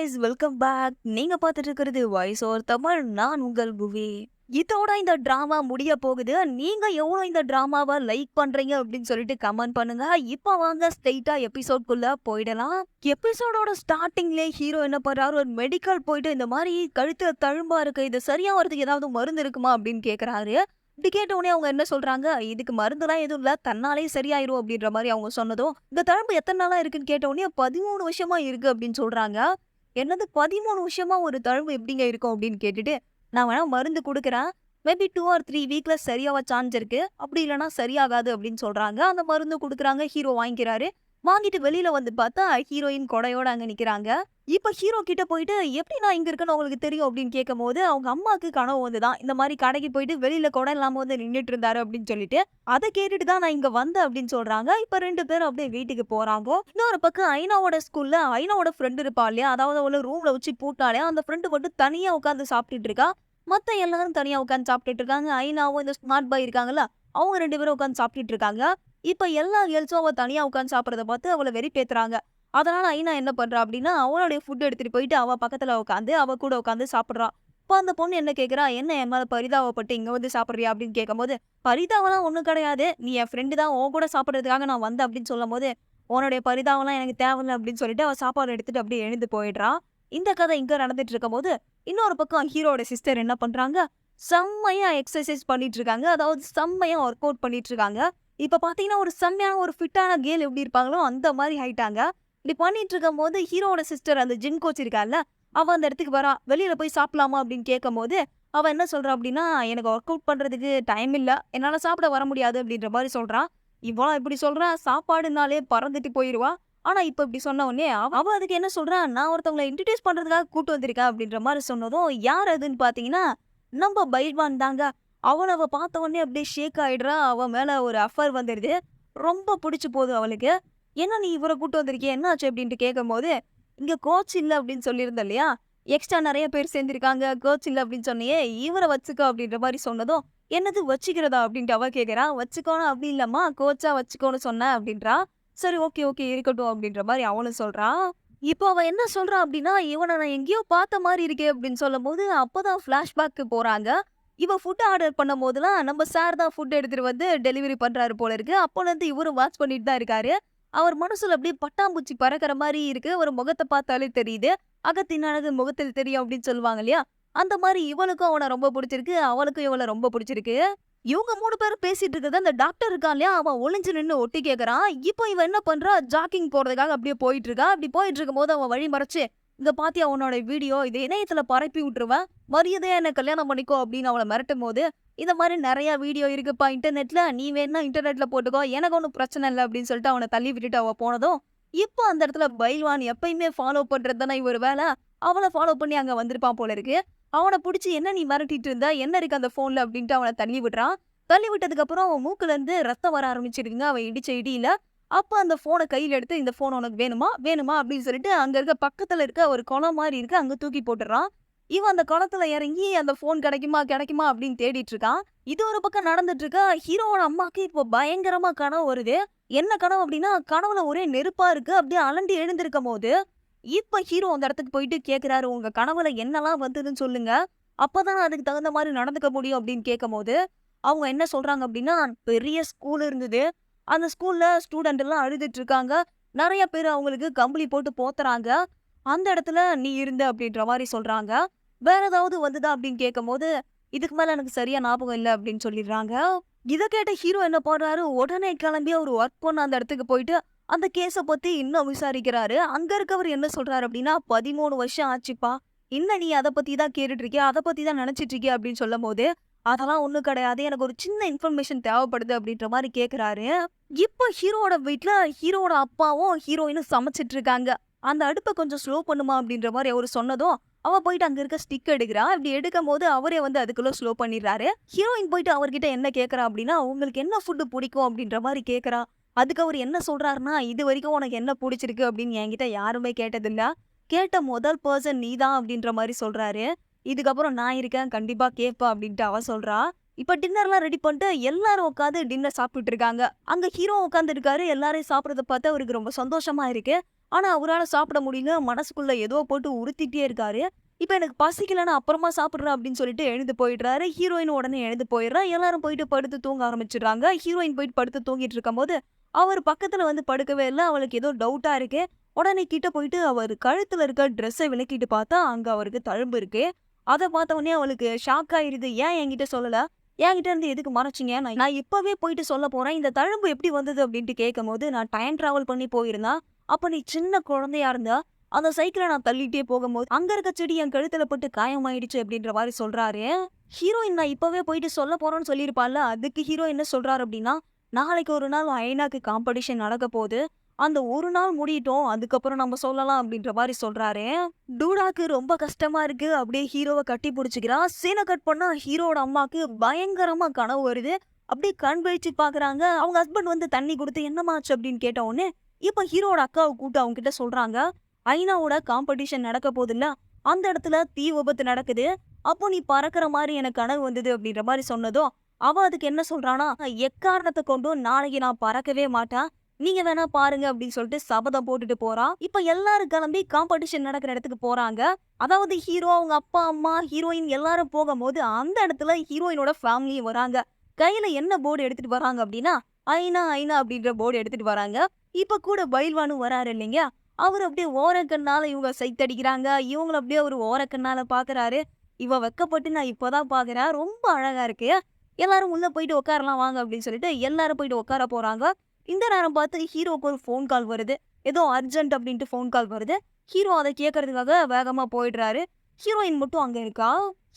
Guys welcome back நீங்க பார்த்துட்டு இருக்கிறது வாய்ஸ் ஓர் தமிழ் நான் உங்கள் புவி. இதோட இந்த டிராமா முடிய போகுது. நீங்க எவ்வளோ இந்த டிராமாவை லைக் பண்றீங்க அப்படின்னு சொல்லிட்டு கமெண்ட் பண்ணுங்க. இப்போ வாங்க ஸ்ட்ரெயிட்டா எபிசோட்குள்ள போயிடலாம். எபிசோடோட ஸ்டார்டிங்ல ஹீரோ என்ன பண்றாரு? ஒரு மெடிக்கல் போயிட்டு இந்த மாதிரி கழுத்துல தழும்பா இருக்கு. இது சரியா வரதுக்கு ஏதாவது மருந்து இருக்குமா அப்படின்னு கேக்குறாரு. இப்படி கேட்ட உடனே அவங்க என்ன சொல்றாங்க? இதுக்கு மருந்துலாம் எதுவும் இல்ல. தன்னாலே சரியாயிரும் அப்படின்ற மாதிரி அவங்க சொன்னதும் இந்த தழும்பு எத்தனை நாளா இருக்குன்னு கேட்ட உடனே பதிமூணு வருஷமா இருக்கு அப்படின்னு சொல்றாங்க. என்னது பதிமூணு வருஷமா ஒரு தழும்பு எப்படிங்க இருக்கும் அப்படின்னு கேட்டுட்டு நான் வேணா மருந்து கொடுக்குறேன். மேபி டூ ஆர் த்ரீ வீக்ல சரியாக சான்ஸ் இருக்கு. அப்படி இல்லைன்னா சரியாகாது அப்படின்னு சொல்றாங்க. அந்த மருந்து கொடுக்குறாங்க. ஹீரோ வாங்கிக்கிறாரு. வாங்கிட்டு வெளியில வந்து பார்த்தா ஹீரோயின் கொடையோட அங்க நிக்கிறாங்க. இப்ப ஹீரோ கிட்ட போயிட்டு எப்படி நான் இங்க இருக்கேன்னு உங்களுக்கு தெரியும்? அப்படின்னு கேட்கும் போது அவங்க அம்மாவுக்கு கனவு வந்துதான் இந்த மாதிரி கடைக்கு போயிட்டு வெளியில கொடை இல்லாம வந்து நின்னுட்டு இருந்தாரு அப்படின்னு சொல்லிட்டு அதை கேட்டுட்டு தான் நான் இங்க வந்தேன் அப்படின்னு சொல்றாங்க. இப்ப ரெண்டு பேரும் அப்படியே வீட்டுக்கு போறாங்க. இன்னொரு பக்கம் ஐனாவோட ஸ்கூல்ல ஐனாவோட ஃப்ரெண்ட் இருப்பா இல்லையா? அதாவது அவளை ரூம்ல வச்சு பூட்டாலே அந்த ஃப்ரெண்டு மட்டும் தனியா உட்காந்து சாப்பிட்டுட்டு இருக்கா. மத்த எல்லாரும் தனியா உட்காந்து சாப்பிட்டுட்டு இருக்காங்க. ஐனாவும் இந்த ஸ்மார்ட் பாய் இருக்காங்கல்ல அவங்க ரெண்டு பேரும் உட்காந்து சாப்பிட்டுட்டு இருக்காங்க. இப்ப எல்லா கேர்ள்ஸும் அவ தனியா உட்காந்து சாப்பிட்றத பார்த்து அவளை வெறி பேத்துறாங்க அதனால ஐனா என்ன பண்ணுறா அப்படின்னா அவளுடைய ஃபுட் எடுத்துட்டு போயிட்டு அவ பக்கத்துல உட்காந்து அவ கூட உட்காந்து சாப்பிடுறா. இப்போ அந்த பொண்ணு என்ன கேட்குறா என்ன என் மேல பரிதாபப்பட்டு இங்க வந்து சாப்பிடுறியா? அப்படின்னு கேட்கும்போது பரிதாபம்லாம் ஒன்றும் கிடையாது. நீ என் ஃப்ரெண்டு தான். உன் கூட சாப்பிடுறதுக்காக நான் வந்தேன். அப்படின்னு சொல்லும் போது உன்னுடைய பரிதாபம்லாம் எனக்கு தேவையில்லை. அப்படின்னு சொல்லிட்டு அவ சாப்பாடு எடுத்துட்டு அப்படியே எழுந்து போயிடுறா. இந்த கதை இங்க நடந்துட்டு இருக்கும்போது இன்னொரு பக்கம் ஹீரோட சிஸ்டர் என்ன பண்றாங்க? செம்மையா எக்ஸசைஸ் பண்ணிட்டு இருக்காங்க. அதாவது செம்மையா ஒர்க் அவுட் பண்ணிட்டு இருக்காங்க. இப்ப பாத்தீங்கன்னா ஒரு செம்மையான ஒரு ஃபிட்டான கேர்ள் எப்படி இருப்பாங்களோ அந்த மாதிரி ஆயிட்டாங்க இப்படி பண்ணிட்டு இருக்கும் போது ஹீரோட சிஸ்டர் அந்த ஜிம் கோச் இருக்கால அவ அந்த இடத்துக்கு வரா. வெளியில போய் சாப்பிடலாமா அப்படின்னு கேட்கும் போது அவ என்ன சொல்றா அப்படின்னா எனக்கு ஒர்க் அவுட் பண்றதுக்கு டைம் இல்ல. என்னால சாப்பிட வர முடியாது அப்படின்ற மாதிரி சொல்றான் இவ்வளோ இப்படி சொல்றான் சாப்பாடுனாலே பறந்துட்டு போயிடுவா ஆனா இப்ப இப்படி சொன்ன உடனே அவ அதுக்கு என்ன சொல்கிறான் நான் ஒருத்தவங்களை இன்ட்ரடியூஸ் பண்றதுக்காக கூட்டு வந்திருக்கேன் அப்படின்ற மாதிரி சொன்னதும் யார் அதுன்னு பாத்தீங்கன்னா நம்ம பைல்வான் தாங்க. அவனை அவள் பார்த்த உடனே அப்படியே ஷேக் ஆயிடுறா. அவ மேல ஒரு அஃபர் வந்துடுது. ரொம்ப பிடிச்சி போகுது அவளுக்கு. என்ன நீ இவரை கூப்பிட்டு வந்திருக்கிய? என்ன ஆச்சு? அப்படின்ட்டு கேட்கும்போது இங்கே இங்க கோச் இல்ல அப்படின்னு சொல்லியிருந்த இல்லையா? எக்ஸ்ட்ரா நிறைய பேர் சேர்ந்திருக்காங்க. கோச் இல்ல அப்படின்னு சொன்னியே இவரை வச்சுக்கோ அப்படின்ற மாதிரி சொன்னதும் என்னது வச்சுக்கிறதா? அப்படின்ட்டு அவ கேக்குறா. வச்சுக்கோணும் அப்படி இல்லம்மா. கோச்சா வச்சுக்கோன்னு சொன்ன அப்படின்றா. சரி ஓகே ஓகே இருக்கட்டும் அப்படின்ற மாதிரி அவனும் சொல்றா. இப்போ அவ என்ன சொல்றா அப்படின்னா இவனை நான் எங்கேயோ பார்த்த மாதிரி இருக்கே அப்படின்னு சொல்லும் போது அப்பதான் ஃப்ளாஷ்பேக்கு போறாங்க. இவ ஃபுட் ஆர்டர் பண்ணும் போதெல்லாம் நம்ம சார் தான் ஃபுட் எடுத்துட்டு வந்து டெலிவரி பண்றாரு போல இருக்கு. அப்போல இருந்து இவரும் வாட்ச் பண்ணிட்டு தான் இருக்காரு. அவர் மனசுல அப்படியே பட்டாம்பூச்சி பறக்கிற மாதிரி இருக்கு. ஒரு முகத்தை பார்த்தாலே தெரியுது. அகத்தின் அழகு முகத்தில் தெரியும் அப்படின்னு சொல்லுவாங்க இல்லையா? அந்த மாதிரி இவளுக்கும் அவனை ரொம்ப பிடிச்சிருக்கு. அவளுக்கும் இவளை ரொம்ப பிடிச்சிருக்கு. இவங்க மூணு பேரும் பேசிட்டு இருக்கிறது அந்த டாக்டர் இருக்கான் இல்லையா? அவன் ஒளிஞ்சு நின்று ஒட்டி கேக்குறான். இப்போ இவன் என்ன பண்றா? ஜாக்கிங் போறதுக்காக அப்படியே போயிட்டு இருக்கா? அப்படி போயிட்டு இருக்கும் போது அவன் வழி மறைச்சு இங்க பாத்தியா உன்னோட வீடியோ இது இணையத்துல பரப்பி விட்டுருவேன் மரியாதையா என்ன கல்யாணம் பண்ணிக்கோ அப்படின்னு அவளை மிரட்டும் போது இந்த மாதிரி நிறைய வீடியோ இருக்குப்பா இன்டர்நெட்ல நீ வேணா இன்டர்நெட்ல போட்டுக்கோ. எனக்கு ஒன்றும் பிரச்சனை இல்லை. அப்படின்னு சொல்லிட்டு அவனை தள்ளி விட்டுட்டு அவ போனதும் இப்போ அந்த இடத்துல பைல்வான் எப்பயுமே ஃபாலோ பண்றது தானே ஒரு வேலை? அவளை ஃபாலோ பண்ணி அங்க வந்திருப்பான் போல இருக்கு. அவனை பிடிச்சி என்ன நீ மிரட்டிட்டு இருந்த? என்ன இருக்கு அந்த ஃபோனில் அப்படின்ட்டு அவனை தள்ளி விடுறான் தள்ளி விட்டதுக்கு அப்புறம் அவன் மூக்குல இருந்து ரத்தம் வர ஆரம்பிச்சிருக்குங்க. அவன் இடிச்ச இடியில அப்ப அந்த ஃபோனை கையில எடுத்து இந்த ஃபோன் உனக்கு வேணுமா? வேணுமா? அப்படின்னு சொல்லிட்டு அங்க இருக்க பக்கத்துல இருக்க ஒரு குளம் மாதிரி இருக்கு அங்க தூக்கி போட்டுறான். இவன் அந்த குளத்துல இறங்கி அந்த ஃபோன் கிடைக்குமா? கிடைக்குமா? அப்படின்னு தேடிட்டு இருக்கான். இது ஒரு பக்கம் நடந்துட்டு இருக்கா. ஹீரோவோட அம்மாவுக்கு இப்போ பயங்கரமா கனவு வருது. என்ன கனவு அப்படின்னா கனவுல ஒரே நெருப்பா இருக்கு. அப்படியே அலண்டி எழுந்திருக்கும் போது இப்ப ஹீரோ அந்த இடத்துக்கு போயிட்டு கேக்குறாரு உங்க கனவுல என்னெல்லாம் வந்ததுன்னு சொல்லுங்க. அப்பதான் அதுக்கு தகுந்த மாதிரி நடந்துக்க முடியும். அப்படின்னு கேட்கும் போது அவங்க என்ன சொல்றாங்க அப்படின்னா பெரிய ஸ்கூல் இருந்தது. அந்த ஸ்கூல்ல ஸ்டூடெண்ட் எல்லாம் அழுதுட்டு இருக்காங்க. நிறைய பேர் அவங்களுக்கு கம்பளி போட்டு போத்துறாங்க. அந்த இடத்துல நீ இருந்த அப்படின்ற மாதிரி சொல்றாங்க. வேற ஏதாவது வந்துதா அப்படின்னு கேட்கும் போது இதுக்கு மேல எனக்கு சரியா ஞாபகம் இல்லை அப்படின்னு சொல்லிடுறாங்க. இதை கேட்ட ஹீரோ என்ன பண்றாரு? உடனே கிளம்பி அவர் ஒர்க் பண்ண அந்த இடத்துக்கு போயிட்டு அந்த கேஸை பத்தி இன்னும் விசாரிக்கிறாரு. அங்க இருக்கவர் என்ன சொல்றாரு அப்படின்னா பதிமூணு வருஷம் ஆச்சுப்பா. இன்னும் நீ அதை பத்தி தான் கேட்டுட்ருக்கியா அதை பத்தி தான் நினச்சிட்ருக்கியா அப்படின்னு சொல்லும் போது அதெல்லாம் ஒண்ணும் கிடையாது. எனக்கு ஒரு சின்ன இன்ஃபர்மேஷன் தேவைப்படுது அப்படின்ற மாதிரி கேட்குறாரு இப்போ ஹீரோட வீட்ல ஹீரோட அப்பாவும் ஹீரோயினும் சமைச்சிட்டு இருக்காங்க. அந்த அடுப்பை கொஞ்சம் ஸ்லோ பண்ணுமா அப்படின்ற மாதிரி அவர் சொன்னதும் அவ போயிட்டு அங்க இருக்க ஸ்டிக் எடுக்கிறா. இப்படி எடுக்கும் போது அவரே வந்து அதுக்குள்ள ஸ்லோ பண்ணிடுறாரு. ஹீரோயின் போயிட்டு அவர்கிட்ட என்ன கேக்குறா அப்படின்னா உங்களுக்கு என்ன ஃபுட்டு பிடிக்கும்? அப்படின்ற மாதிரி கேக்குறா. அதுக்கு அவர் என்ன சொல்றாருன்னா இது வரைக்கும் உனக்கு என்ன பிடிச்சிருக்கு? அப்படின்னு என்கிட்ட யாருமே கேட்டதில்ல. கேட்ட முதல் பர்சன் நீ தான் அப்படின்ற மாதிரி சொல்றாரு. இதுக்கப்புறம் நான் இருக்கேன் கண்டிப்பா கேப்பா அப்படின்ட்டு அவ சொல்றா இப்ப டின்னர்லாம் ரெடி பண்ணிட்டு எல்லாரும் உட்காந்து டின்னர் சாப்பிட்டுட்டு இருக்காங்க அங்க ஹீரோ உட்காந்து இருக்காரு எல்லாரையும் சாப்பிட்றத பார்த்து அவருக்கு ரொம்ப சந்தோஷமா இருக்கு ஆனா அவரால சாப்பிட முடியல. மனசுக்குள்ள ஏதோ போட்டு உறுத்திட்டே இருக்காரு. இப்ப எனக்கு பசிக்கல அப்புறமா சாப்பிட்றேன் அப்படின்னு சொல்லிட்டு எழுந்து போயிடுறாரு. ஹீரோயின் உடனே எழுந்து போயிடுறா. எல்லாரும் போயிட்டு படுத்து தூங்க ஆரம்பிச்சிடுறாங்க ஹீரோயின் போயிட்டு படுத்து தூங்கிட்டு இருக்கும்போது, அவர் பக்கத்துல வந்து படுக்கவே இல்ல. அவளுக்கு ஏதோ டவுட்டா இருக்கு. உடனே கிட்ட போயிட்டு அவர் கழுத்துல இருக்க ட்ரெஸ்ஸை விளக்கிட்டு பார்த்தா, அங்க அவருக்கு தழும்பு இருக்கு. அத பார்த்த உடனே அவளுக்கு ஷாக் ஆயிருது. ஏன் என்கிட்ட சொல்லல? என்கிட்ட இருந்து எதுக்கு மறைச்சீங்க? நான் நான் இப்பவே போயிட்டு சொல்ல போகிறேன் இந்த தழும்பு எப்படி வந்தது அப்படின்ட்டு கேட்கும்போது, நான் டைம் டிராவல் பண்ணி போயிருந்தேன். அப்ப நீ சின்ன குழந்தையா இருந்தா அந்த சைக்கிள நான் தள்ளிட்டே போகும்போது, அங்க இருக்க செடி என் கழுத்துல பட்டு காயமாயிடுச்சு அப்படின்ற மாதிரி சொல்கிறாரு ஹீரோயின் நான் இப்பவே போயிட்டு சொல்ல போறேன்னு சொல்லியிருப்பாள்ல. அதுக்கு ஹீரோ என்ன சொல்றாரு அப்படின்னா, நாளைக்கு ஒரு நாள் ஐநாக்கு காம்படிஷன் நடக்க போகுது. அந்த ஒரு நாள் முடியட்டும். அதுக்கப்புறம் நம்ம சொல்லலாம் அப்படின்ற மாதிரி சொல்றாரு. டூடாக்கு ரொம்ப கஷ்டமா இருக்கு. அப்படியே ஹீரோவ கட்டி புடிச்சுக்கிறா. சீன கட் பண்ணா ஹீரோட அம்மாக்கு பயங்கரமா கனவு வருது. அப்படியே கண் விழிச்சு பார்க்குறாங்க. அவங்க ஹஸ்பண்ட் வந்து தண்ணி குடுத்து என்னமாச்சு அப்படின்னு கேட்ட உடனே, இப்ப ஹீரோட அக்காவை கூப்பிட்டு அவங்க கிட்ட சொல்றாங்க. ஐனாவோட காம்படிஷன் நடக்க போகுதுல்ல. அந்த இடத்துல தீ விபத்து நடக்குது. அப்போ நீ பறக்கிற மாதிரி எனக்கு கனவு வந்தது அப்படின்ற மாதிரி சொன்னதும், அவ அதுக்கு என்ன சொல்றானா எக்காரணத்தை கொண்டும் நாளைக்கு நான் பறக்கவே மாட்டேன். நீங்க வேணா பாருங்க அப்படின்னு சொல்லிட்டு சபதம் போட்டுட்டு போறான் இப்ப எல்லாரும் கிளம்பி காம்படிஷன் நடக்கிற இடத்துக்கு போறாங்க. அதாவது ஹீரோ, அவங்க அப்பா, அம்மா, ஹீரோயின் எல்லாரும் போகும்போது, அந்த இடத்துல ஹீரோயினோட ஃபேமிலியும் வராங்க. கையில என்ன போர்டு எடுத்துட்டு வராங்க அப்படின்னா, ஐனா ஐனா அப்படின்ற போர்டு எடுத்துட்டு வராங்க. இப்ப கூட பைல்வானும் வராரு இல்லைங்க. அவர் அப்படியே ஓரக்கண்ணால இவங்க சைட் அடிக்கிறாங்க. இவங்கள அப்படியே ஒரு ஓரக்கண்ணால பாக்குறாரு இவ வெக்கப்பட்டு நான் இப்பதான் பாக்குறேன் ரொம்ப அழகா இருக்கு. எல்லாரும் உள்ள போயிட்டு உட்காரலாம் வாங்க அப்படின்னு சொல்லிட்டு எல்லாரும் போயிட்டு உட்கார போறாங்க. இந்த நேரம் பார்த்து ஹீரோவுக்கு ஒரு ஃபோன் கால் வருது. ஏதோ அர்ஜென்ட் அப்படின்ட்டு ஃபோன் கால் வருது. ஹீரோ அத கேட்கறதுக்காக வேகமா போயிடுறாரு. ஹீரோயின் மட்டும் அங்க இருக்கா.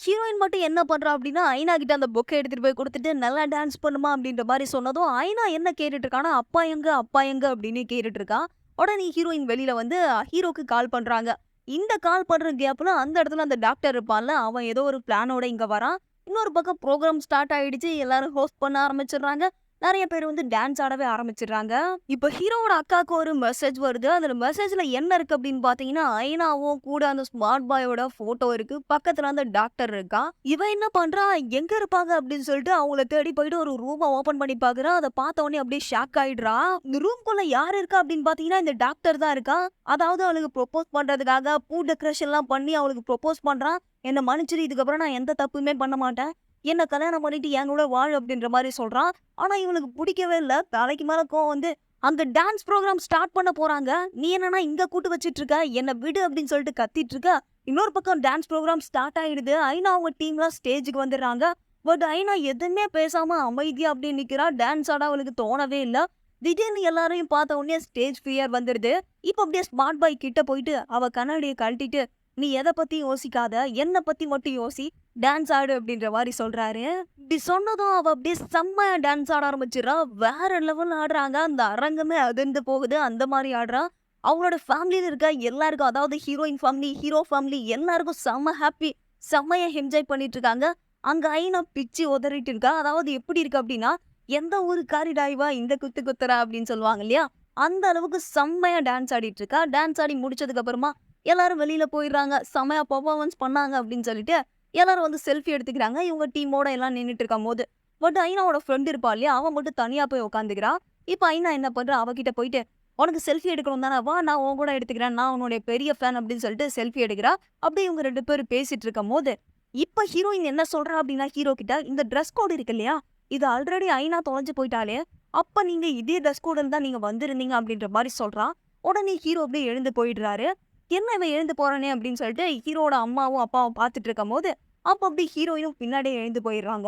ஹீரோயின் மட்டும் என்ன பண்றா அப்படின்னா, ஐனா கிட்ட அந்த புக்கை எடுத்துட்டு போய் கொடுத்துட்டு நல்லா டான்ஸ் பண்ணுமா அப்படின்ற மாதிரி சொன்னதும், ஐனா என்ன கேட்டுட்டு இருக்கான்னா, அப்பா எங்க? அப்பா எங்க? அப்படின்னு கேட்டுட்டு இருக்கா. உடனே ஹீரோயின் வெளியில் வந்து ஹீரோக்கு கால் பண்றாங்க. இந்த கால் பண்ற கேப்ல அந்த இடத்துல அந்த டாக்டர் இருப்பான்ல, அவன் ஏதோ ஒரு பிளானோட இங்க வரான். இன்னொரு பக்கம் ப்ரோக்ராம் ஸ்டார்ட் ஆயிடுச்சு. எல்லாரும் ஹோஸ்ட் பண்ண ஆரம்பிச்சிடுறாங்க நிறைய பேர் வந்து டான்ஸ் ஆடவே ஆரம்பிச்சிடுறாங்க இப்போ ஹீரோவோட அக்காவுக்கு ஒரு மெசேஜ் வருது. அந்த மெசேஜ்ல என்ன இருக்கு அப்படின்னு பார்த்தீங்கன்னா, ஐனாவும் கூட அந்த ஸ்மார்ட் பாயோட ஃபோட்டோ இருக்கு. பக்கத்துல அந்த டாக்டர் இருக்கா. இவன் என்ன பண்றா, எங்க இருப்பாங்க அப்படின்னு சொல்லிட்டு அவங்கள தேடி போயிட்டு ஒரு ரூமை ஓப்பன் பண்ணி பார்க்குறா. அதை பார்த்த உடனே அப்படியே ஷாக் ஆயிடுறா. இந்த ரூம்குள்ள யார் இருக்கா அப்படின்னு பார்த்தீங்கன்னா, இந்த டாக்டர் தான் இருக்கா. அதாவது அவளுக்கு ப்ரொபோஸ் பண்றதுக்காக பூ டெக்கரேஷன்லாம் பண்ணி அவளுக்கு ப்ரொபோஸ் பண்றான். என்ன மன்னிச்சிரு இதுக்கப்புறம் நான் எந்த தப்புமே பண்ண மாட்டேன். என்ன கல்யாணம் பண்ணிட்டு என் கூட வாழ் அப்படின்ற மாதிரி சொல்றான். ஆனா இவளுக்கு பிடிக்கவே இல்ல. தலைக்கு மேல கோவம் வந்து, அந்த டான்ஸ் ப்ரோக்ராம் ஸ்டார்ட் பண்ண போறாங்க. நீ என்னன்னா இங்க கூட்டு வச்சிட்டு இருக்க. என்னை விடு அப்படின்னு சொல்லிட்டு கத்திட்டு இருக்க. இன்னொரு பக்கம் டான்ஸ் ப்ரோக்ராம் ஸ்டார்ட் ஆயிடுது. ஐநா அவங்க டீம்லாம் ஸ்டேஜுக்கு வந்துடுறாங்க. பட் ஐனா எதுவுமே பேசாம அமைதியா அப்படின்னு நிக்கிறா. டான்ஸ் ஆட அவளுக்கு தோணவே இல்ல. திடீர்னு எல்லாரையும் பார்த்த உடனே ஸ்டேஜ் ஃபியர் வந்துடுது. இப்ப அப்படியே ஸ்மார்ட் பாய் கிட்ட போயிட்டு அவ கண்ணாடிய கழட்டிட்டு, நீ எத பத்தியும் யோசிக்காத. என்ன பத்தி மட்டும் யோசி. டான்ஸ் ஆடு அப்படின்ற மாதிரி சொல்றாரு. இப்படி சொன்னதும் அவ அப்படியே செம்மையா டான்ஸ் ஆட ஆரம்பிச்சிடறா வேற லெவலில் ஆடுறாங்க. அந்த அரங்கமே அதிர்ந்து போகுது. அந்த மாதிரி ஆடுறா. அவங்களோட ஃபேமிலில இருக்க எல்லாருக்கும் அதாவது ஹீரோயின் ஃபேமிலி, ஹீரோ ஃபேமிலி எல்லாருக்கும் செம்ம ஹாப்பி. செம்மையை என்ஜாய் பண்ணிட்டு இருக்காங்க. அங்க ஐநா பிச்சு உதறிட்டு இருக்கா. அதாவது எப்படி இருக்கு அப்படின்னா, எந்த ஒரு காரி இவ இந்த குத்து குத்துறா அப்படின்னு சொல்லுவாங்க இல்லையா? அந்த அளவுக்கு செம்மையா டான்ஸ் ஆடிட்டு இருக்கா. டான்ஸ் ஆடி முடிச்சதுக்கு அப்புறமா எல்லாரும் வெளியில போயிடுறாங்க. செம்மையா பர்ஃபார்மன்ஸ் பண்ணாங்க அப்படின்னு சொல்லிட்டு எல்லாரும் வந்து செல்ஃபி எடுத்துக்கிறாங்க. இவங்க டீமோட எல்லாம் நின்னுட்டு இருக்கும்போது. பட் ஐனாவோட ஃப்ரெண்ட் இருப்பா இல்லையா? அவன் மட்டும் தனியா போய் உட்காந்துக்கிறா. இப்ப ஐனா என்ன பண்ணுறா அவகிட்ட போயிட்டு, உனக்கு செல்ஃபி எடுக்கணும் தானே? வா நான் உன் கூட எடுத்துக்கிறேன். நான் உன்னுடைய பெரிய ஃபேன் அப்படின்னு சொல்லிட்டு செல்ஃபி எடுக்கிறா. அப்படியே இவங்க ரெண்டு பேரும் பேசிட்டு இருக்கும்போது, இப்ப ஹீரோயின் என்ன சொல்றா அப்படின்னா ஹீரோ கிட்ட, இந்த ட்ரெஸ் கோடு இருக்கு இல்லையா? இது ஆல்ரெடி ஐனா தொலைஞ்சு போயிட்டாலே அப்ப நீங்க இதே ட்ரெஸ் கோடுன்னு தான் நீங்க வந்திருந்தீங்க அப்படின்ற மாதிரி சொல்றா. உடனே ஹீரோ அப்படியே எழுந்து போயிடுறாரு. என்ன இவன் எழுந்து போகிறானே அப்படின்னு சொல்லிட்டு ஹீரோட அம்மாவும் அப்பாவும் பார்த்துட்டு இருக்கும்போது, அப்ப அப்படி ஹீரோயினும் பின்னாடியே எழுந்து போயிடுறாங்க.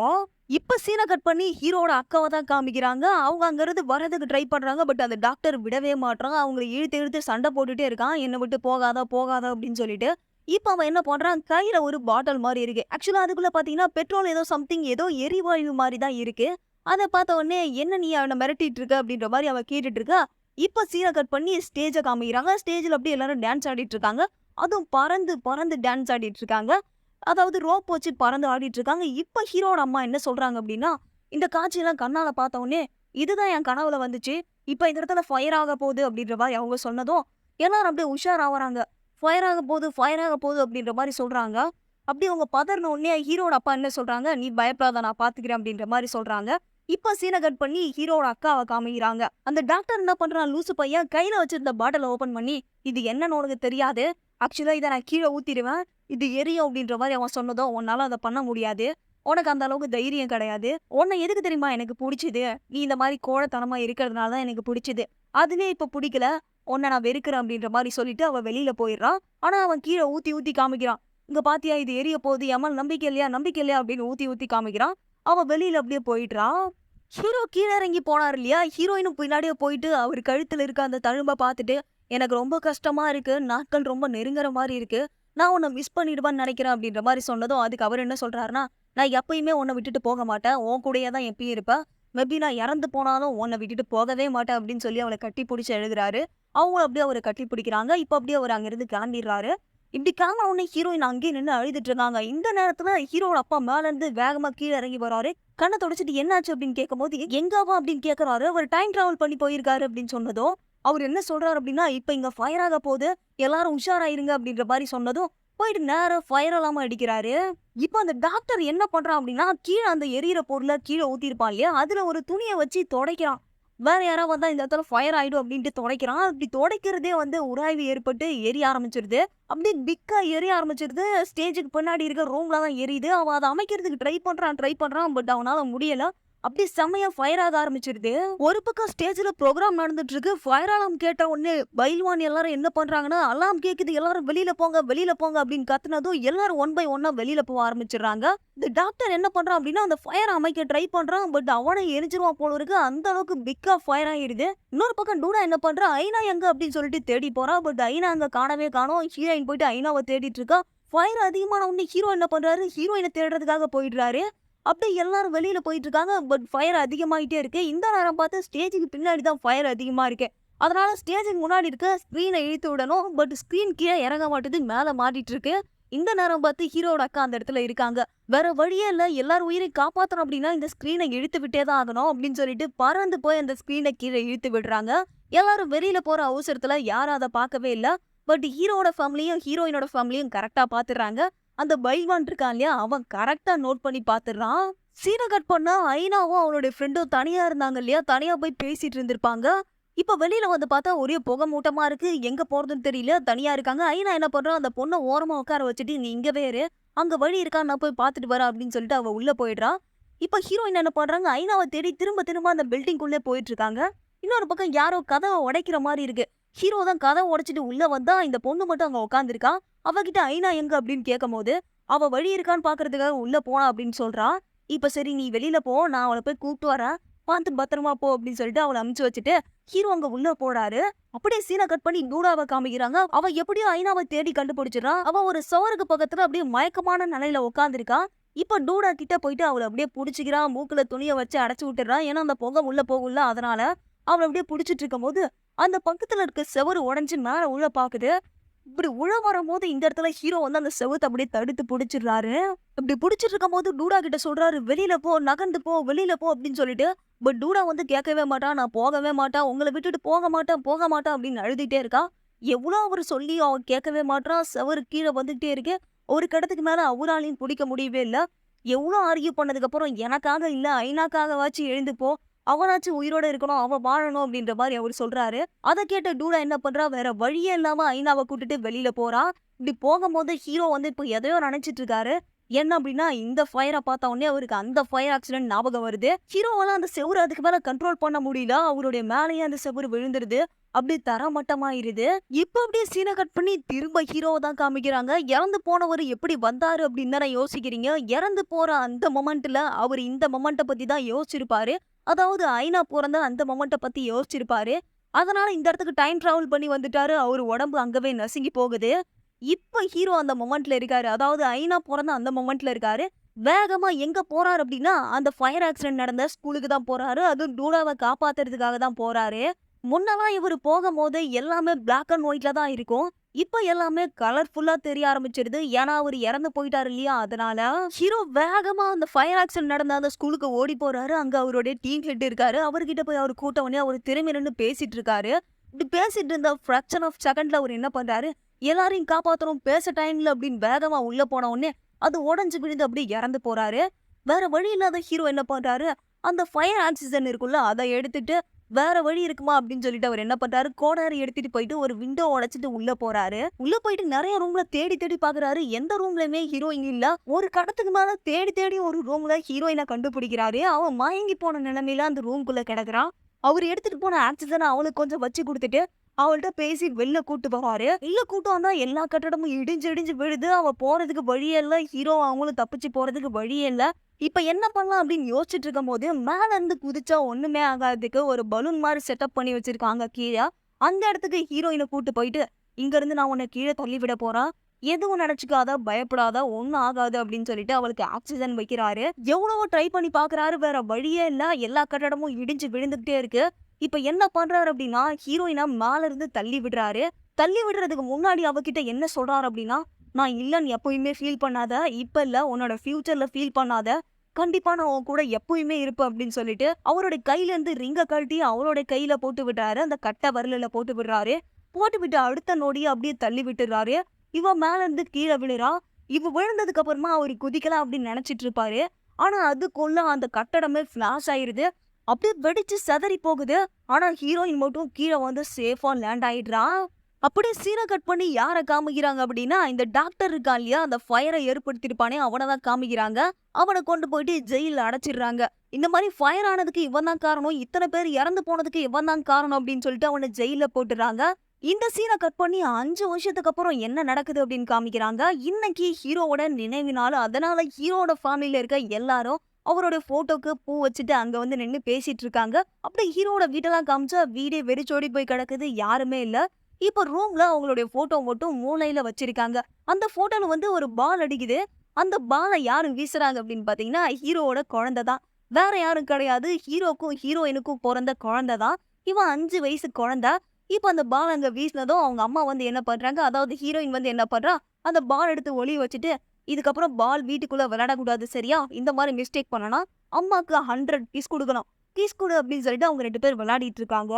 இப்ப சீன கட் பண்ணி ஹீரோட அக்காவை தான் காமிக்கிறாங்க. அவங்க அங்கேருந்து வரதுக்கு ட்ரை பண்றாங்க. பட் அந்த டாக்டர் விடவே மாட்றான். அவங்கள இழுத்து இழுத்து சண்டை போட்டுட்டே இருக்கான். என்ன விட்டு போகாதா போகாதா அப்படின்னு சொல்லிட்டு. இப்ப அவன் என்ன பண்றான், கையில் ஒரு பாட்டில் மாதிரி இருக்கு. ஆக்சுவலா அதுக்குள்ள பார்த்தீங்கன்னா, பெட்ரோல் ஏதோ சம்திங் ஏதோ எரிவாயு மாதிரி தான் இருக்கு. அத பார்த்த உடனே, என்ன நீ அவன மிரட்டிட்டு இருக்க அப்படின்ற மாதிரி அவ கேட்டுட்டு இருக்கா. இப்ப சீன கட் பண்ணி ஸ்டேஜ காமிக்கிறாங்க. ஸ்டேஜ்ல அப்படியே எல்லாரும் டான்ஸ் ஆடிட்டு இருக்காங்க. அதுவும் பறந்து பறந்து டான்ஸ் ஆடிட்டு இருக்காங்க. அதாவது ரோப் வச்சு பறந்து ஆடிட்டு இருக்காங்க. இப்ப ஹீரோட அம்மா என்ன சொல்றாங்க அப்படின்னா, இந்த காட்சியெல்லாம் கண்ணால பார்த்த உடனே, இதுதான் என் கனவுல வந்துச்சு. இப்ப இந்த இடத்துல ஃபயர் ஆக போகுது அப்படின்ற மாதிரி அவங்க சொன்னதும், எல்லாரும் அப்படியே உஷார் ஆகிறாங்க ஃபயர் ஆக போகுது, ஃபயர் ஆக போகுது அப்படின்ற மாதிரி சொல்றாங்க. அப்படி அவங்க பதறின உடனே ஹீரோட அப்பா என்ன சொல்றாங்க, நீ பயப்படாத நான் பார்த்துக்கிறேன் அப்படின்ற மாதிரி சொல்றாங்க. இப்ப சீனை கட் பண்ணி ஹீரோட அக்காவை காமிக்கிறாங்க. அந்த டாக்டர் என்ன பண்றான்? லூசு பையன் கையில வச்சிருந்த பாட்டில ஓபன் பண்ணி இது என்னன்னு உனக்கு தெரியாது? ஆக்சுவலா இதை நான் கீழே ஊத்திடுவேன். இது எரியும் அப்படின்ற மாதிரி அவன் சொன்னதோ உன்னால அதை பண்ண முடியாது. உனக்கு அந்த அளவுக்கு தைரியம் கிடையாது. உன்னை எதுக்கு தெரியுமா எனக்கு பிடிச்சது? நீ இந்த மாதிரி கோழத்தனமா இருக்கிறதுனால தான் எனக்கு பிடிச்சது. அதுவே இப்ப பிடிக்கல. உன்னை நான் வெறுக்கிறேன் அப்படின்ற மாதிரி சொல்லிட்டு அவ வெளியில போயிடுறான். ஆனா அவன் கீழே ஊத்தி ஊத்தி காமிக்கிறான். இங்க பாத்தியா இது எரிய போகுது. எமல் நம்பிக்கை இல்லையா? நம்பிக்கை இல்லையா? அப்படின்னு ஊத்தி ஊத்தி காமிக்கிறான். அவ வெளியில அப்படியே போயிடுறான் ஹீரோ கீழே இறங்கி போனார் இல்லையா? ஹீரோயினும் பின்னாடியே போயிட்டு அவர் கழுத்துல இருக்க அந்த தழும்ப பார்த்துட்டு எனக்கு ரொம்ப கஷ்டமா இருக்கு. நாட்கள் ரொம்ப நெருங்குற மாதிரி இருக்கு. நான் உன்னை மிஸ் பண்ணிடுவான்னு நினைக்கிறேன் அப்படின்ற மாதிரி சொன்னதும் அதுக்கு அவர் என்ன சொல்றாருன்னா நான் எப்பயுமே உன்னை விட்டுட்டு போக மாட்டேன். உன் கூடயே தான் எப்பயும் இருப்பேன். மேபி நான் இறந்து போனாலும் உன்னை விட்டுட்டு போகவே மாட்டேன் அப்படின்னு சொல்லி அவளை கட்டி பிடிச்சி எழுதுறாரு. அவங்க அப்படியே அவரை கட்டி பிடிக்கிறாங்க இப்போ அப்படியே அவர் அங்கேருந்து கிளம்பிடுறாரு. இப்படி கிளம்ப உடனே ஹீரோயின் அங்கேயே நின்று அழுதுட்டு இருக்காங்க. இந்த நேரத்துல ஹீரோட அப்பா மேல இருந்து வேகமா கீழே இறங்கி வராரு கண்ணை தொடச்சிட்டு என்னாச்சு அப்படின்னு கேட்கும்போது எங்காவா அப்படின்னு கேட்கறாரு அவர் டைம் டிராவல் பண்ணி போயிருக்காரு அப்படின்னு சொன்னதும் அவர் என்ன சொல்றாரு அப்படின்னா இப்ப இங்க ஃபயர் ஆக போகுது. எல்லாரும் உஷாராயிருங்க அப்படின்ற மாதிரி சொன்னதும் போயிட்டு நேரம் ஃபயர் இல்லாம அடிக்கிறாரு. இப்போ அந்த டாக்டர் என்ன பண்றான் அப்படின்னா கீழே அந்த எரியிற பொருளை கீழே ஊத்திருப்பான் இல்லையா? அதுல ஒரு துணியை வச்சு தொடைக்கிறான். வேற யாராவது வந்தால் இந்த இடத்துல ஃபயர் ஆகிடும் அப்படின்ட்டு துடைக்கிறான். அப்படி துடைக்கிறதே வந்து உராய்வு ஏற்பட்டு எரிய ஆரம்பிச்சிருது. அப்படியே பிக்காக எரிய ஆரம்பிச்சிருது. ஸ்டேஜுக்கு பின்னாடி இருக்க ரூம்ல தான் எரியுது. அவன் அதை அமைக்கிறதுக்கு ட்ரை பண்ணுறான் ட்ரை பண்ணுறான் பட் அவனால் முடியலை. அப்படியே செம்மையா ஃபயர் ஆக ஆரம்பிச்சிருது. ஒரு பக்கம் ஸ்டேஜ்ல ப்ரோக்ராம் நடந்துட்டு இருக்கு ஃபயர் அலாம் கேட்ட உடனே பைல்வான் எல்லாரும் என்ன பண்றாங்கன்னா அலாம் கேக்குது. எல்லாரும் வெளியில போங்க வெளியில போங்க அப்படின்னு கத்துனதும் எல்லாரும் ஒன் பை ஒன்னா வெளியில போக ஆரம்பிச்சிடுறாங்க. இந்த டாக்டர் என்ன பண்றான் அப்படின்னா அந்த ஃபயர் அமைக்க ட்ரை பண்றான். பட் அவனை எரிஞ்சிருவான் போல இருக்கு. அந்த அளவுக்கு பிக்கா ஃபயர் ஆயிடுது இன்னொரு பக்கம் டூனா என்ன பண்றான் ஐனா எங்க? அப்படின்னு சொல்லிட்டு தேடி போறான். பட் ஐநா அங்க காணவே காணோம். ஹீரோயின் போயிட்டு ஐநாவை தேடிட்டு இருக்கா. ஃபயர் அதிகமான உடனே ஹீரோ என்ன பண்றாரு? ஹீரோயினை தேடுறதுக்காக போயிடுறாரு. அப்படியே எல்லாரும் வெளியில் போயிட்டு இருக்காங்க பட் ஃபயர் அதிகமாயிட்டே இருக்கு. இந்த நேரம் பார்த்து ஸ்டேஜுக்கு பின்னாடி தான் ஃபயர் அதிகமா இருக்கு. அதனால ஸ்டேஜுக்கு முன்னாடி இருக்க ஸ்க்ரீனை இழுத்து விடணும். பட் ஸ்க்ரீன் கீழே இறங்க மாட்டேது மேல மாட்டிட்டு இருக்கு. இந்த நேரம் பார்த்து ஹீரோட அக்கா அந்த இடத்துல இருக்காங்க. வேற வழியே இல்ல. எல்லாரும் உயிரை காப்பாற்றணும் அப்படின்னா இந்த ஸ்க்ரீனை இழுத்து விட்டே தான் ஆகணும் அப்படின்னு சொல்லிட்டு பறந்து போய் அந்த ஸ்க்ரீனை கீழே இழுத்து விடுறாங்க. எல்லாரும் வெளியில போற அவசரத்துல யாரும் அதை பார்க்கவே இல்ல. பட் ஹீரோட ஃபேமிலியும் ஹீரோயினோட ஃபேமிலியும் கரெக்டா பாத்துறாங்க அந்த பைல்வான் இருக்கான் இல்லையா? அவன் கரெக்டா நோட் பண்ணி பார்த்துடுறான் சீனை கட் பண்ணா ஐனாவும் அவனுடைய ஃப்ரெண்டும் தனியா இருந்தாங்க இல்லையா? தனியா போய் பேசிட்டு இருந்திருப்பாங்க. இப்ப வெளியில வந்து பார்த்தா ஒரே புகை மூட்டமாக இருக்கு. எங்க போறதுன்னு தெரியல. தனியா இருக்காங்க. ஐனா என்ன பண்றான்? அந்த பொண்ணை ஓரமா உட்கார வச்சுட்டு நீ இங்கே வேறு அங்க வழி இருக்கா? நான் போய் பார்த்துட்டு வரேன் அப்படின்னு சொல்லிட்டு அவ உள்ள போயிடுறான். இப்ப ஹீரோயின் என்ன பண்றாங்க? ஐனாவை தேடி திரும்ப திரும்ப அந்த பில்டிங்குள்ளே போயிட்டுருக்காங்க இன்னொரு பக்கம் யாரோ கதவை உடைக்கிற மாதிரி இருக்கு. ஹீரோ தான் கதவை உடைச்சிட்டு உள்ள வந்தால் இந்த பொண்ணு மட்டும் அங்கே உட்காந்துருக்கான் அவகிட்ட ஐநா எங்க? அப்படின்னு கேட்கும் போது அவ வழி இருக்கான்னு பாக்குறதுக்காக உள்ள போனா அப்படின்னு சொல்றா. இப்ப சரி நீ வெளியில போ. நான் அவளை போய் கூப்பிட்டு வரேன். பார்த்து பத்திரமா போ அப்படின்னு சொல்லிட்டு அவளை அமுச்சு வச்சுட்டு ஹீரோ அங்க உள்ள போறாரு. அப்படியே சீனை கட் பண்ணி நூடாவை காமிக்கிறாங்க. அவ எப்படியோ ஐநாவை தேடி கண்டுபிடிச்சிடறா. அவ ஒரு சவருக்கு பக்கத்துல அப்படியே மயக்கமான நிலையில உட்காந்துருக்கா இப்ப டூடா கிட்ட போயிட்டு அவளை அப்படியே புடிச்சுக்கிறான் மூக்குல துணியை வச்சு அடைச்சு விட்டுறான் ஏன்னா அந்த புகை உள்ள போகும்ல அதனால அவளை அப்படியே புடிச்சிட்டு இருக்கும் போது அந்த பக்கத்துல இருக்க செவரு உடைஞ்சு மேல உள்ள பாக்குது. இப்படி உழ வரும்போது இந்த இடத்துல ஹீரோ வந்து அந்த செவத்தை அப்படியே தடுத்து பிடிச்சிடுறாரு. இப்படி பிடிச்சிட்டு இருக்கும் போது டூடா கிட்ட சொல்றாரு வெளியில போ நகர்ந்து போ வெளியில போ அப்படின்னு சொல்லிட்டு. பட் டூடா வந்து கேட்கவே மாட்டான் நான் போகவே மாட்டான் உங்களை விட்டுட்டு போக மாட்டேன் போக மாட்டேன் அப்படின்னு அழுதுகிட்டே இருக்கா. எவ்வளோ அவர் சொல்லி அவன் கேட்கவே மாட்டான் செவரு கீழே வந்துகிட்டே இருக்கு. ஒரு கடத்துக்கு மேல அவராலையும் பிடிக்க முடியவே இல்லை. எவ்வளோ ஆர்கியூ பண்ணதுக்கு அப்புறம் எனக்காக இல்ல ஐநாக்காகவாச்சும் எழுந்து போ அவனாச்சும் உயிரோட இருக்கணும் அவன் வாழணும் அப்படின்ற மாதிரி அவர் சொல்றாரு. அதை கேட்ட டூடா என்ன பண்றா? வேற வழியே இல்லாம ஐநாவை கூட்டிட்டு வெளியில போறா. இப்படி போகும்போது ஹீரோ வந்து இப்போ எதையோ நினைச்சிட்டு இருக்காரு. என்ன அப்படின்னா இந்த ஃபயரை பார்த்த உடனே அவருக்கு அந்த ஃபயர் ஆக்சிடென்ட் ஞாபகம் வருது. ஹீரோவால அந்த செவுரு அதுக்கு மேல கண்ட்ரோல் பண்ண முடியல. அவருடைய மேலேயே அந்த செவுரு விழுந்துருது. அப்படி தரமட்டமாயிருது. இப்ப அப்படியே சீனை கட் பண்ணி திரும்ப ஹீரோவை தான் காமிக்கிறாங்க. இறந்து போனவர் எப்படி வந்தாரு அப்படின்னு தானே யோசிக்கிறீங்க. இறந்து போற அந்த மொமெண்ட்ல அவர் இந்த மொமெண்ட்டை பத்தி தான் யோசிச்சிருப்பாரு. அதாவது ஐநா பிறந்த அந்த மொமெண்ட்டை பத்தி யோசிச்சிருப்பாரு. அதனால இந்த இடத்துக்கு டைம் டிராவல் பண்ணி வந்துட்டாரு. அவர் உடம்பு அங்கவே நசுங்கி போகுது. இப்ப ஹீரோ அந்த மொமெண்ட்ல இருக்காரு. அதாவது ஐநா பிறந்த அந்த மொமெண்ட்ல இருக்காரு. வேகமா எங்க போறாரு அப்படின்னா அந்த ஃபயர் ஆக்சிடென்ட் நடந்த ஸ்கூலுக்கு தான் போறாரு. அதுவும் டூடாவை காப்பாத்துறதுக்காக தான் போறாரு. முன்னெல்லாம் இவர் போகும்போது எல்லாமே பிளாக் அண்ட் ஒயிட்ல தான் இருக்கும். இப்ப எல்லாமே கலர்ஃபுல்லா தெரிய ஆரம்பிச்சிருது. ஏன்னா அவர் இறந்து போயிட்டாரு இல்லையா? அதனால ஹீரோ வேகமா அந்த ஃபயர் ஆக்சிடென்ட் நடந்த அந்த ஸ்கூலுக்கு ஓடி போறாரு. அங்க அவருடைய டீம் ஹெட் இருக்காரு. அவர்கிட்ட போய் அவர் கூட்ட உடனே அவர் திரும்பி நின்று பேசிட்டு இருக்காரு. இப்படி பேசிட்டு இருந்த ஃப்ராக்ஷன் ஆஃப் செகண்ட்ல அவர் என்ன பண்றாரு? எல்லாரையும் காப்பாத்தணும் பேச டைம்ல அப்படின்னு வேகமா உள்ள போன உடனே அது உடஞ்சு விழுந்து அப்படியே இறந்து போறாரு. வேற வழி இல்லாத ஹீரோ என்ன பண்றாரு? அந்த ஃபயர் ஆக்சிஜன் இருக்குல்ல அத எடுத்துட்டு வேற வழி இருக்குமா அப்படின்னு சொல்லிட்டு அவர் என்ன பண்றாரு? கோடாரி எடுத்துட்டு போயிட்டு ஒரு விண்டோ உடைச்சிட்டு உள்ள போறாரு. உள்ள போயிட்டு நிறைய ரூம்ல தேடி தேடி பாக்குறாரு. எந்த ரூம்லயுமே ஹீரோயின் இல்ல. ஒரு கடத்துக்கு மேல தேடி தேடி ஒரு ரூம்ல ஹீரோயினை கண்டுபிடிக்கிறாரு. அவன் மயங்கி போன நிலைமையில அந்த ரூம்குள்ள கிடக்குறான். அவர் எடுத்துட்டு போன ஆக்சிஜனை அவளுக்கு கொஞ்சம் வச்சு கொடுத்துட்டு அவள்கிட்ட பேசி வெளில கூட்டு போறாரு. வெளில கூட்டு வந்தா எல்லா கட்டடமும் இடிஞ்சு இடிஞ்சு விழுது. அவ போறதுக்கு வழியே இல்ல. ஹீரோ அவங்களும் தப்பிச்சு போறதுக்கு வழியே இல்ல. இப்ப என்ன பண்ணலாம் அப்படின்னு யோசிச்சுட்டு இருக்கும் போது மேல இருந்து குதிச்சா ஒண்ணுமே ஆகாததுக்கு ஒரு பலூன் மாதிரி செட்டப் பண்ணி வச்சிருக்காங்க கீழே அந்த இடத்துக்கு ஹீரோயினை கூட்டு போயிட்டு இங்க இருந்து நான் உன்னை கீழே தள்ளி விட போறேன். எதுவும் நினச்சிக்காத பயப்படாத ஒன்றும் ஆகாது அப்படின்னு சொல்லிட்டு அவளுக்கு ஆக்சிஜன் வைக்கிறாரு. எவ்வளவோ ட்ரை பண்ணி பாக்குறாரு வேற வழியே இல்ல. எல்லா கட்டடமும் இடிஞ்சு விழுந்துகிட்டே இருக்கு. இப்ப என்ன பண்றாரு அப்படின்னா ஹீரோயினை மேல இருந்து தள்ளி விடுறாரு. தள்ளி விடுறதுக்கு முன்னாடி அவகிட்ட என்ன சொல்றாரு அப்படின்னா நான் இல்லைன்னு எப்பயுமே ஃபீல் பண்ணாத இப்போ இல்லை உன்னோட ஃப்யூச்சரில் ஃபீல் பண்ணாத கண்டிப்பா நான் உன் கூட எப்பயுமே இருப்பேன் அப்படின்னு சொல்லிட்டு அவரோட கையில இருந்து ரிங்க கழட்டி அவரோட கையில போட்டு விடுறாரு அந்த கட்டை வரலில் போட்டு விடுறாரு. போட்டு விட்டு அடுத்த நொடியை அப்படியே தள்ளி விட்டுறாரு இவ மேல இருந்து கீழே விழுறா. இவ விழுந்ததுக்கு அப்புறமா அவர் குதிக்கலாம் அப்படின்னு நினைச்சிட்டு இருப்பாரு. ஆனா அதுக்குள்ள அந்த கட்டடமே ஃபிளாஷ் ஆயிருது. அப்படியே வெடிச்சு செதறி போகுது. ஆனா ஹீரோயின் மட்டும் கீழே வந்து சேஃபா லேண்ட் ஆயிடுறா. அப்படியே சீனை கட் பண்ணி யாரை காமிக்கிறாங்க அப்படின்னா இந்த டாக்டர் இருக்கான் இல்லையா அந்த ஃபயரை ஏற்படுத்திருப்பானே அவனை தான் காமிக்கிறாங்க. அவனை கொண்டு போயிட்டு ஜெயில அடைச்சிடுறாங்க. இந்த மாதிரி ஃபயர் ஆனதுக்கு இவன் தான் காரணம். இத்தனை பேர் இறந்து போனதுக்கு இவன் தான் காரணம் அப்படின்னு சொல்லிட்டு அவனை ஜெயில போட்டுறாங்க இந்த சீனை கட் பண்ணி அஞ்சு வருஷத்துக்கு அப்புறம் என்ன நடக்குது அப்படின்னு காமிக்கிறாங்க. இன்னைக்கு ஹீரோவோட நினைவினால அதனால ஹீரோவோட ஃபேமிலியில இருக்க எல்லாரும் அவரோட போட்டோக்கு பூ வச்சுட்டு அங்க வந்து நின்னு பேசிட்டு இருக்காங்க. அப்படியே ஹீரோவோட வீட்டெல்லாம் காமிச்சா வீடே வெறிச்சோடி போய் கிடக்குது. யாருமே இல்ல. இப்ப ரூம்ல அவங்களுடைய போட்டோ மட்டும் மூளையில வச்சிருக்காங்க. அந்த போட்டோல வந்து ஒரு பால் அடிக்குது. அந்த பாலை யாரும் வீசுறாங்க அப்படின்னு பாத்தீங்கன்னா ஹீரோவோட குழந்தை தான். வேற யாரும் கிடையாது. ஹீரோக்கும் ஹீரோயினுக்கும் பிறந்த குழந்தை தான். இவன் அஞ்சு வயசு குழந்தை. இப்ப அந்த பால் அங்க வீசினதும் அவங்க அம்மா வந்து என்ன பண்றாங்க? அதாவது ஹீரோயின் வந்து என்ன பண்றா? அந்த பால் எடுத்து ஒளிய வச்சுட்டு இதுக்கப்புறம் பால் வீட்டுக்குள்ள விளையாடக்கூடாது சரியா? இந்த மாதிரி மிஸ்டேக் பண்ணனா அம்மாவுக்கு ஹண்ட்ரட் பீஸ் கொடுக்கணும். பீஸ் கொடு அப்படின்னு சொல்லிட்டு அவங்க ரெண்டு பேர் விளையாடிட்டு இருக்காங்க.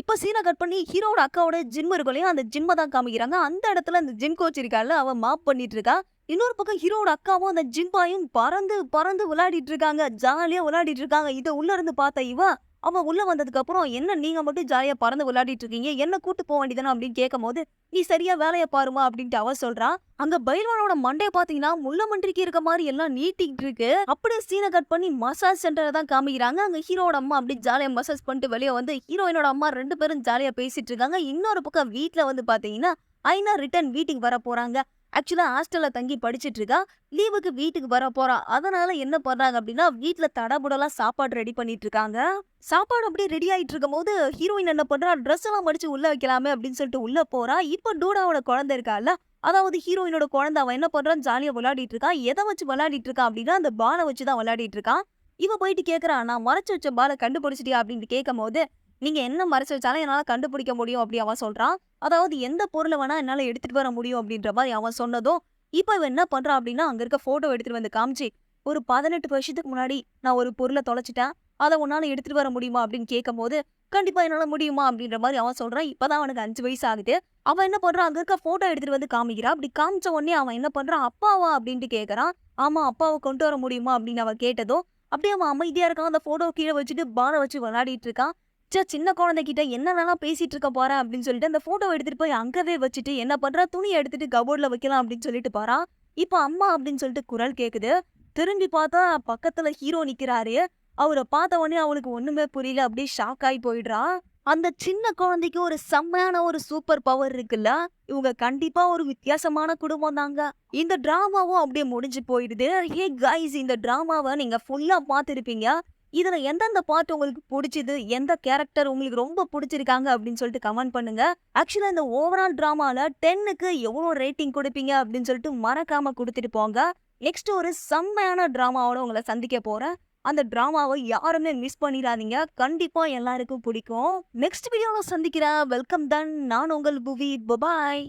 இப்ப சீனை கட் பண்ணி ஹீரோட அக்காவோட ஜிம் இருக்கும் இல்லையா அந்த ஜிம்மை தான் காமிக்கிறாங்க. அந்த இடத்துல அந்த ஜிம் கோச் இருக்கால அவன் மாப் பண்ணிட்டு இருக்கா. இன்னொரு பக்கம் ஹீரோட அக்காவும் அந்த ஜிம்பாயும் பறந்து பறந்து விளையாடிட்டு இருக்காங்க. ஜாலியா விளையாடிட்டு இருக்காங்க. இதை உள்ள இருந்து பார்த்த இவ அவன் உள்ள வந்ததுக்கு அப்புறம் என்ன நீங்க மட்டும் ஜாலியா பறந்து விளையாடிட்டு இருக்கீங்க? என்ன கூட்டு போக வேண்டியதானே அப்படின்னு கேட்கும் போது நீ சரியா வேலையை பாருமா? அப்படின்ட்டு அவ சொல்றான். அங்க பைல்வானோட மண்டையை பாத்தீங்கன்னா முள்ள மண்டிக்கு இருக்க மாதிரி எல்லாம் நீட்டிட்டு இருக்கு. அப்படியே சீனை கட் பண்ணி மசாஜ் சென்டரை தான் காமிக்கிறாங்க. அங்க ஹீரோட அம்மா அப்படி ஜாலியா மசாஜ் பண்ணிட்டு வெளியே வந்து ஹீரோயினோட அம்மா ரெண்டு பேரும் ஜாலியா பேசிட்டு இருக்காங்க. இன்னொரு பக்கம் வீட்டில் வந்து பாத்தீங்கன்னா ஐநா ரிட்டர்ன் வீட்டுக்கு வர போறாங்க ஆக்சுவலா ஹாஸ்டல்ல தங்கி படிச்சிட்டு இருக்கா. லீவுக்கு வீட்டுக்கு வர போறா. அதனால என்ன பண்றாங்க அப்படின்னா வீட்ல தடபுடலா சாப்பாடு ரெடி பண்ணிட்டு இருக்காங்க. சாப்பாடு அப்படியே ரெடி ஆகிட்டு இருக்கும் போது ஹீரோயின் என்ன பண்றா? ட்ரெஸ் எல்லாம் மடிச்சு உள்ள வைக்கலாமே அப்படின்னு சொல்லிட்டு உள்ள போறா. இப்ப டூடாவோட குழந்தை இருக்கால அதாவது ஹீரோயினோட குழந்தை அவன் என்ன பண்றான்? ஜாலியா விளையாடிட்டு இருக்கான் எதை வச்சு விளையாடிட்டு இருக்கான் அப்படின்னா அந்த பாலை வச்சு தான் விளையாடிட்டு இருக்கான் இவ போயிட்டு கேட்குறான் நான் மறைச்சு வச்ச பாலை கண்டுபிடிச்சிட்டியா? அப்படின்னு கேட்கும் போது நீங்க என்ன மறைச்சி வச்சாலும் என்னால கண்டுபிடிக்க முடியும் அப்படி அவன் சொல்றான். அதாவது எந்த பொருளை வேணா என்னால எடுத்துட்டு வர முடியும் அப்படின்ற மாதிரி அவன் சொன்னதும் இப்ப இவன் என்ன பண்ணுறான் அப்படின்னா அங்க இருக்க போட்டோ எடுத்துட்டு வந்து காமிச்சு ஒரு பதினெட்டு வருஷத்துக்கு முன்னாடி நான் ஒரு பொருளை தொலைச்சிட்டேன் அதை உன்னால எடுத்துட்டு வர முடியுமா அப்படின்னு கேட்கும்போது கண்டிப்பாக கண்டிப்பா என்னால முடியுமா அப்படின்ற மாதிரி அவன் சொல்றான். இப்பதான் அவனுக்கு அஞ்சு வயசு ஆகுது. அவன் என்ன பண்றான்? அங்க இருக்க போட்டோ எடுத்துட்டு வந்து காமிக்கிறான். அப்படி காமிச்ச உடனே அவன் என்ன பண்றான்? அப்பாவா அப்படின்ட்டு கேட்குறான் ஆமா அப்பாவை கொண்டு வர முடியுமா அப்படின்னு அவன் கேட்டதும் அப்படியே அவன் அமைதியா இருக்கான். அந்த ஃபோட்டோ கீழே வச்சுட்டு பானை வச்சு விளையாடிட்டு இருக்கான். ச்சே சின்ன குழந்தைகிட்ட என்ன வேணா பேசிட்டு இருக்க போறேன் அப்படின்னு சொல்லிட்டு அந்த போட்டோ எடுத்துட்டு போய் அங்கவே வச்சுட்டு என்ன பண்றா? துணி எடுத்துட்டு கபோர்ட்ல வைக்கலாம் அப்படின்னு சொல்லிட்டு பாரா இப்ப அம்மா அப்படின்னு சொல்லிட்டு குரல் கேக்குது. திரும்பி பார்த்தா பக்கத்துல ஹீரோ நிக்கிறாரு. அவரை பார்த்த உடனே அவளுக்கு ஒண்ணுமே புரியல. அப்படியே ஷாக் ஆகி போயிடுறா. அந்த சின்ன குழந்தைக்கு ஒரு செம்மையான ஒரு சூப்பர் பவர் இருக்குல்ல. இவங்க கண்டிப்பா ஒரு வித்தியாசமான குடும்பம் தாங்க. இந்த டிராமாவும் அப்படியே முடிஞ்சு போயிடுது. ஹே கைஸ் இந்த டிராமாவை நீங்க ஃபுல்லா பார்த்துருப்பீங்க. இதுல எந்தெந்த பார்ட் உங்களுக்கு பிடிச்சது? எந்த கேரக்டர் உங்களுக்கு ரொம்ப பிடிச்சிருக்காங்க? அப்படின்னு சொல்லிட்டு கமெண்ட் பண்ணுங்க. ஆக்சுவலா இந்த ஓவரால் டிராமால டென்னுக்கு எவ்வளோ ரேட்டிங் கொடுப்பீங்க? அப்படின்னு சொல்லிட்டு மறக்காம கொடுத்துட்டு போங்க. நெக்ஸ்ட் ஒரு செம்மையான ட்ராமாவோட உங்களை சந்திக்க போறேன். அந்த ட்ராமாவை யாருமே மிஸ் பண்ணிடாதீங்க. கண்டிப்பா எல்லாருக்கும் பிடிக்கும். நெக்ஸ்ட் வீடியோவில் சந்திக்கிறேன். வெல்கம் தன் நான் உங்கள் புவி. பபாய்